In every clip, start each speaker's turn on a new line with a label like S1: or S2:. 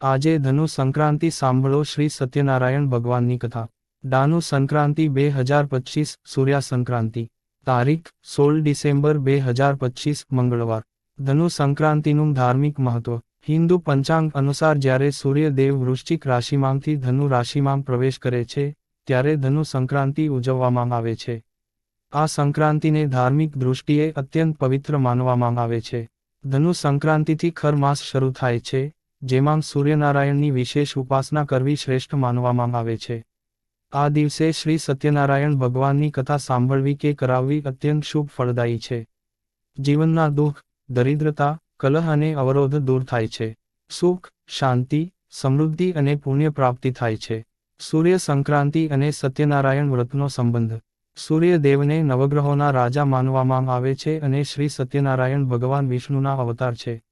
S1: આજે ધનુ સંક્રાંતિ સાંભળો શ્રી સત્યનારાયણ ભગવાનની કથા. ડાનુ સંક્રાંતિ બે હજાર પચીસ સૂર્યા સંક્રાંતિ તારીખ સોળ ડિસેમ્બર બે હજાર પચીસ, મંગળવાર. ધનુ સંક્રાંતિનું ધાર્મિક મહત્વ. હિન્દુ પંચાંગ અનુસાર જ્યારે સૂર્યદેવ વૃશ્ચિક રાશિમાંથી ધનુ રાશિમાં પ્રવેશ કરે છે, ત્યારે ધનુ સંક્રાંતિ ઉજવવામાં આવે છે. આ સંક્રાંતિને ધાર્મિક દૃષ્ટિએ અત્યંત પવિત્ર માનવામાં આવે છે. ધનુ સંક્રાંતિથી ખર માસ શરૂ થાય છે. જેમાં સૂર્યનારાયણની વિશેષ ઉપાસના કરવી શ્રેષ્ઠ માનવામાં આવે છે. આ દિવસે શ્રી સત્યનારાયણ ભગવાનની કથા સાંભળવી કે કરાવવી અત્યંત શુભ ફળદાયી છે. જીવનના દુઃખ, દરિદ્રતા, કલહ અને અવરોધ દૂર થાય છે. સુખ, શાંતિ, સમૃદ્ધિ અને પુણ્ય પ્રાપ્તિ થાય છે. સૂર્ય સંક્રાંતિ અને સત્યનારાયણ વ્રતનો સંબંધ. સૂર્યદેવને નવગ્રહોના રાજા માનવામાં આવે છે અને શ્રી સત્યનારાયણ ભગવાન વિષ્ણુના અવતાર છે.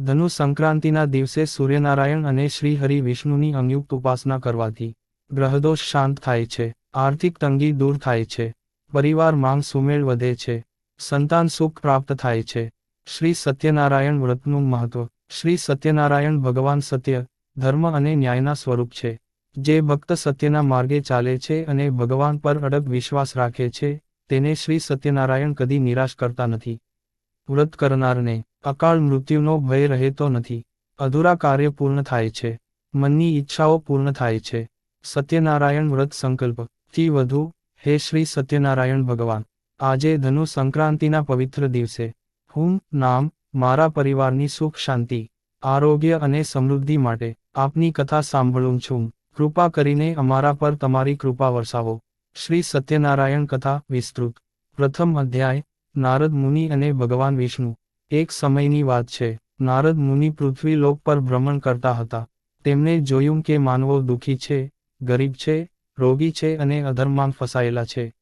S1: ધનુ સંક્રાંતિના દિવસે સૂર્યનારાયણ અને શ્રી હરિ વિષ્ણુની અંયુક્ત ઉપાસના કરવાથી ગ્રહદોષ શાંત થાય છે, આર્થિક તંગી દૂર થાય છે, પરિવાર માંગ સુમેળ વધે છે, સંતાન સુખ પ્રાપ્ત થાય છે. શ્રી સત્યનારાયણ વ્રતનું મહત્વ. શ્રી સત્યનારાયણ ભગવાન સત્ય, ધર્મ અને ન્યાયના સ્વરૂપ છે. જે ભક્ત સત્યના માર્ગે ચાલે છે અને ભગવાન પર અડગ વિશ્વાસ રાખે છે, તેને શ્રી સત્યનારાયણ કદી નિરાશ કરતા નથી. વ્રત કરનારને અકાળ મૃત્યુનો ભય રહેતો નથી. અધૂરા કાર્ય પૂર્ણ થાય છે. મનની ઈચ્છાઓ પૂર્ણ થાય છે. સત્યનારાયણ વ્રત સંકલ્પથી વધુ, હે શ્રી સત્યનારાયણ ભગવાન, આજે ધનુ સંક્રાંતિના પવિત્ર દિવસે. હું, નામ, મારા પરિવારની સુખ, શાંતિ, આરોગ્ય અને સમૃદ્ધિ માટે આપની કથા સાંભળું છું. કૃપા કરીને અમારા પર તમારી કૃપા વરસાવો. શ્રી સત્યનારાયણ કથા વિસ્તૃત. પ્રથમ અધ્યાય, નારદ મુનિ અને ભગવાન વિષ્ણુ. એક સમયની વાત છે. નારદ મુનિ પૃથ્વી લોક પર ભ્રમણ કરતા હતા. તેમને જોયું કે માનવો દુઃખી છે, ગરીબ છે, રોગી છે અને અધર્માંગ ફસાયેલા છે.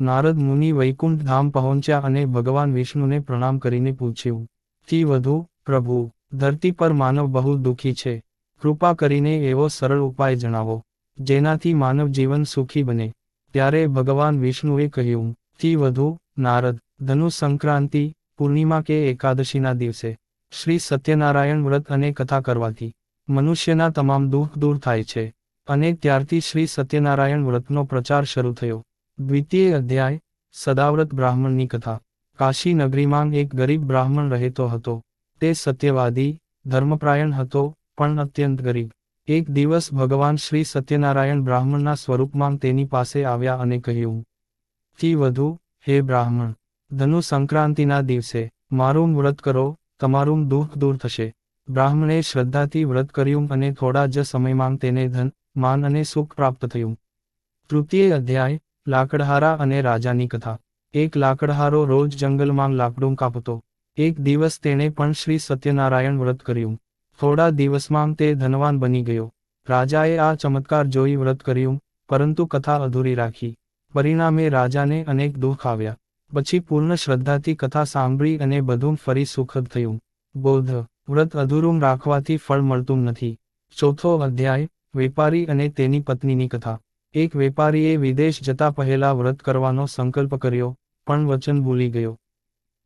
S1: નારદ મુનિ વૈકુંઠ ધામ પહોંચ્યા અને ભગવાન વિષ્ણુને પ્રણામ કરીને પૂછ્યું થી વધુ, પ્રભુ, ધરતી પર માનવ બહુ દુઃખી છે. કૃપા કરીને એવો સરળ ઉપાય જણાવો, જેનાથી માનવ જીવન સુખી બને. ત્યારે ભગવાન વિષ્ણુએ કહ્યું થી વધુ, નારદ ધનુ સંક્રાંતિ પૂર્ણિમા કે એકાદશીના દિવસે, શ્રી સત્યનારાયણ વ્રત અને કથા કરવાથી, મનુષ્યના તમામ દુઃખ દૂર થાય છે. અને ત્યારથી શ્રી સત્યનારાયણ વ્રતનો પ્રચાર શરૂ થયો. દ્વિતીય અધ્યાય, સદાવ્રત બ્રાહ્મણની કથા. કાશી નગરીમાં એક ગરીબ બ્રાહ્મણ રહેતો હતો. તે સત્યવાદી, ધર્મપ્રાયણ હતો, પણ અત્યંત ગરીબ. એક દિવસ ભગવાન શ્રી સત્યનારાયણ બ્રાહ્મણના સ્વરૂપમાં તેની પાસે આવ્યા અને કહ્યું, થી વધુ, હે બ્રાહ્મણ ધનુ સંક્રાંતિના દિવસે, મારું વ્રત કરો, તમારું દુઃખ દૂર થશે. બ્રાહ્મણે શ્રદ્ધાથી વ્રત કર્યું અને થોડા જ સમયમાં તેને ધન, માન અને સુખ પ્રાપ્ત થયું. તૃતીય અધ્યાય, લાકડહારા અને રાજાની કથા. એક લાકડહારો રોજ જંગલમાં લાકડું કાપતો. એક દિવસ તેણે પણ શ્રી સત્યનારાયણ વ્રત કર્યું. થોડા દિવસમાં તે ધનવાન બની ગયો. રાજાએ આ ચમત્કાર જોઈ વ્રત કર્યું, પરંતુ કથા અધૂરી રાખી. પરિણામે રાજાને અનેક દુઃખ આવ્યા. પછી પૂર્ણ શ્રદ્ધાથી કથા સાંભળી અને બધું ફરી સુખદ થયું. બૌદ્ધ વ્રત અધૂરું રાખવાથી ફળ મળતું નથી. ચોથો અધ્યાય, વેપારી અને તેની પત્નીની કથા. એક વેપારીએ વિદેશ જતા પહેલા વ્રત કરવાનો સંકલ્પ કર્યો, પણ વચન ભૂલી ગયો.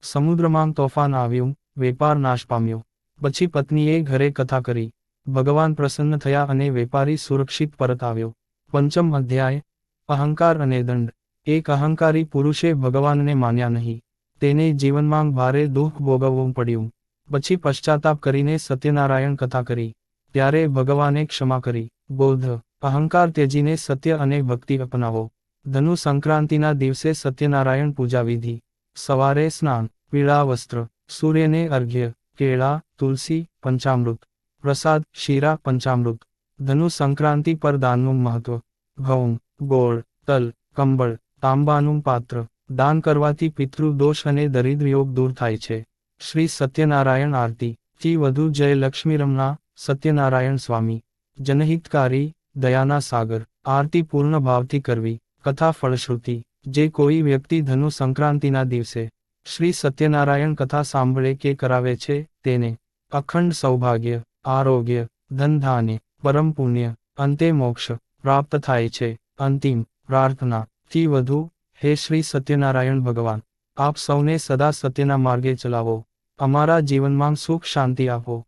S1: સમુદ્રમાં તોફાન આવ્યું, વેપાર નાશ પામ્યો. પછી પત્નીએ ઘરે કથા કરી. ભગવાન પ્રસન્ન થયા અને વેપારી સુરક્ષિત પરત આવ્યો. પંચમ અધ્યાય, અહંકાર અને દંડ. એક અહંકારી પુરુષે ભગવાનને માન્યા નહીં. તેને જીવનમાં ભારે દુઃખ ભોગવવું પડ્યું. પછી પશ્ચાતાપ કરીને સત્યનારાયણ કથા કરી. ત્યારે ભગવાને ક્ષમા કરી. બૌદ્ધ, અહંકાર ત્યજીને સત્ય અને ભક્તિ અપનાવો. ધનુ સંક્રાંતિના દિવસે સત્યનારાયણ પૂજા વિધિ. સવારે સ્નાન, પીળા વસ્ત્ર, સૂર્યને અર્ઘ્ય, કેળા, તુલસી, પંચામૃત, પ્રસાદ, શીરા, પંચામૃત. ધનુ સંક્રાંતિ પર દાનનું મહત્વ. ઘઉં, ગોળ, તલ, કંબળ તાંબાનું પાત્ર, દાન કરવાથી પિતૃ દોષ અને દરિદ્ર યોગ દૂર થાય છે. શ્રી સત્યનારાયણ આરતી, થી વધુ જય લક્ષ્મીરમના સત્યનારાયણ સ્વામી. જનહિતકારી, દયાના સાગર, આરતી પૂર્ણ ભાવથી કરવી, કથા ફળશ્રુતિ, જે કોઈ વ્યક્તિ ધનુ સંક્રાંતિના દિવસે, શ્રી સત્યનારાયણ કથા સાંભળે કે કરાવે છે, તેને, અખંડ સૌભાગ્ય, આરોગ્ય ધનધાન્ય પરમ પુણ્ય, અંતે મોક્ષ, પ્રાપ્ત થાય છે, અંતિમ, પ્રાર્થના. થી વધુ, હે શ્રી સત્યનારાયણ ભગવાન, આપ સૌને સદા સત્યના માર્ગે ચલાવો. અમારા જીવનમાં સુખ શાંતિ આપો.